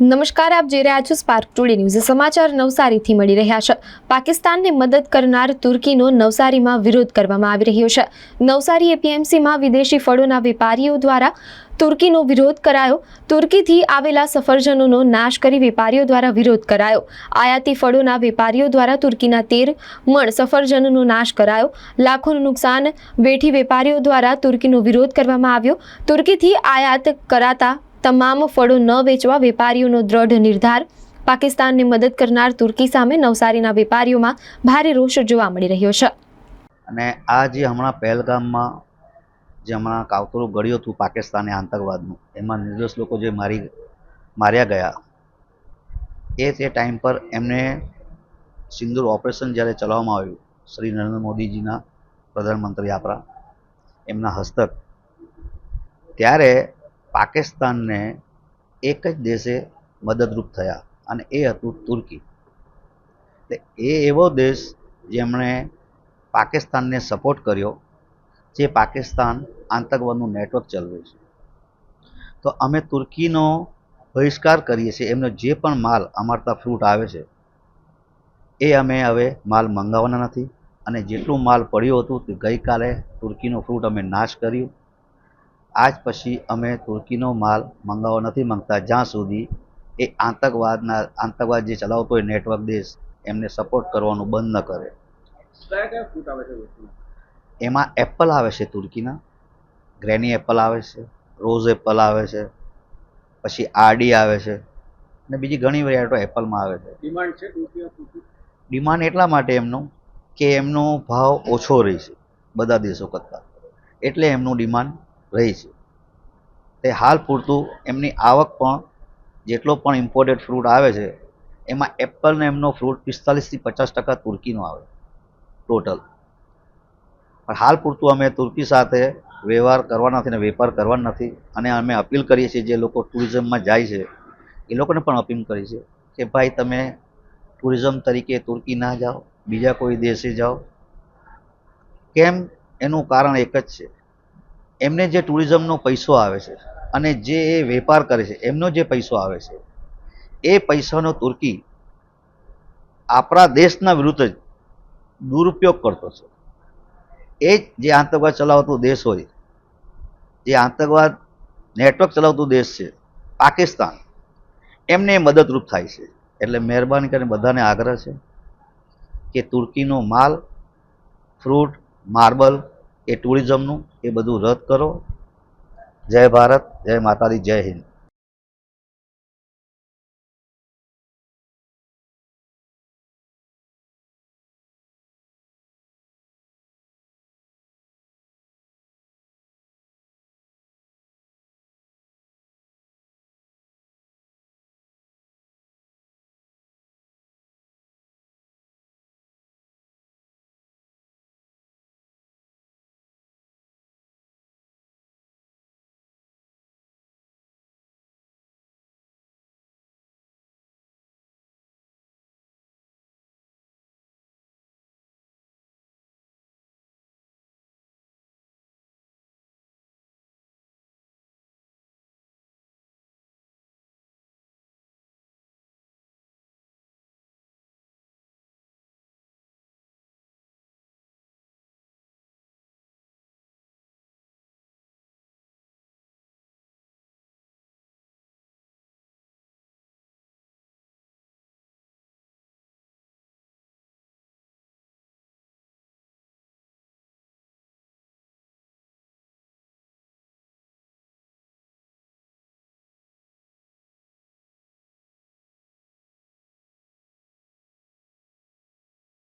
નમસ્કાર, આપ જોઈ રહ્યા છો સ્પાર્ક ટુડે ન્યૂઝ સમાચાર નવસારીથી મળી રહ્યા છે. પાકિસ્તાનને મદદ કરનાર તુર્કીનો નવસારીમાં વિરોધ કરવામાં આવી રહ્યો છે. નવસારી એપીએમસીમાં વિદેશી ફળોના વેપારીઓ દ્વારા તુર્કીનો વિરોધ કરાયો. તુર્કીથી આવેલા સફરજનોનો નાશ કરી વેપારીઓ દ્વારા વિરોધ કરાયો. આયાતી ફળોના વેપારીઓ દ્વારા તુર્કીના તેર મણ સફરજનનો નાશ કરાયો. લાખોનું નુકસાન વેઠી વેપારીઓ દ્વારા તુર્કીનો વિરોધ કરવામાં આવ્યો. તુર્કીથી આયાત કરાતા તમામ ફળો ન વેચવા વેપારીઓનો દ્રઢ નિર્ધાર. પાકિસ્તાનને મદદ કરનાર તુર્કી સામે નવસારીના વેપારીઓમાં ભારે રોષ જોવા મળી રહ્યો છે. અને આ જે હમણાં પહેલગામમાં જે હમણાં કાવતરું ગળ્યું હતું પાકિસ્તાને આતંકવાદનું, એમાં નિર્દોષ લોકો જે મારી, માર્યા ગયા, એ તે ટાઈમ પર એમને સિંદૂર ઓપરેશન જ્યારે ચલાવવામાં આવ્યું, શ્રી નરેન્દ્ર મોદીજીના પ્રધાનમંત્રી આપણા, એમના હસ્તક, ત્યારે પાકિસ્તાનને એક જ દેશે મદદરૂપ થયા અને એ હતું તુર્કી. એટલે એ એવો દેશ જેમણે પાકિસ્તાનને સપોર્ટ કર્યો, જે પાકિસ્તાન આતંકવાદનું નેટવર્ક ચલાવે છે. તો અમે તુર્કીનો બહિષ્કાર કરીએ છીએ, એમનો જે પણ માલ અમારતા ફ્રૂટ આવે છે, એ અમે હવે માલ મંગાવવાના નથી. અને જેટલું માલ પડ્યું હતું તે ગઈકાલે તુર્કીનો ફ્રૂટ અમે નાશ કર્યું. આજ પછી અમે તુર્કીનો માલ મંગાવવા નથી માંગતા. જ્યાં સુધી એ આતંકવાદના આતંકવાદ જે ચલાવતો હોય નેટવર્ક દેશ એમને સપોર્ટ કરવાનું બંધ ન કરે. એમાં એપલ આવે છે તુર્કીના. ગ્રેની એપલ આવે છે રોઝ એપલ આવે છે પછી આરડી આવે છે અને બીજી ઘણી વેરાયટીઓ એપલમાં આવે છે. ડિમાન્ડ છે ડિમાન્ડ એટલા માટે એમનું કે એમનો ભાવ ઓછો રહે છે બધા દેશો કરતાં. એટલે એમનું ડિમાન્ડ રહી છે. તે હાલ પૂરતું એમની આવક પણ જેટલો પણ ઇમ્પોર્ટેડ ફ્રૂટ આવે છે, એમાં એપલને એમનો ફ્રૂટ પિસ્તાલીસથી પચાસ ટકા તુર્કીનો આવે ટોટલ પણ હાલ પૂરતું અમે તુર્કી સાથે વ્યવહાર કરવા નથી અને વેપાર કરવા નથી અને અમે અપીલ કરીએ છીએ જે લોકો ટુરિઝમમાં જાય છે, એ લોકોને પણ અપીલ કરી છે કે ભાઈ તમે ટુરિઝમ તરીકે તુર્કી ના જાઓ, બીજા કોઈ દેશે જાઓ. કેમ? એનું કારણ એક જ છે. એમને જે ટુરિઝમનો પૈસો આવે છે અને જે એ વેપાર કરે છે, એમનો જે પૈસો આવે છે, એ પૈસાનો તુર્કી આપણા દેશના વિરુદ્ધ જ દુરુપયોગ કરતો છે. એ જ જે આતંકવાદ ચલાવતો દેશ હોય, જે આતંકવાદ નેટવર્ક ચલાવતો દેશ છે, પાકિસ્તાન, એમને મદદરૂપ થાય છે. એટલે મહેરબાની કરીને બધાને આગ્રહ છે કે તુર્કીનો માલ, ફ્રૂટ, માર્બલ એ ટુરિઝમનું એ બધું રદ કરો. જય ભારત જય માતાજી જય હિન્દ.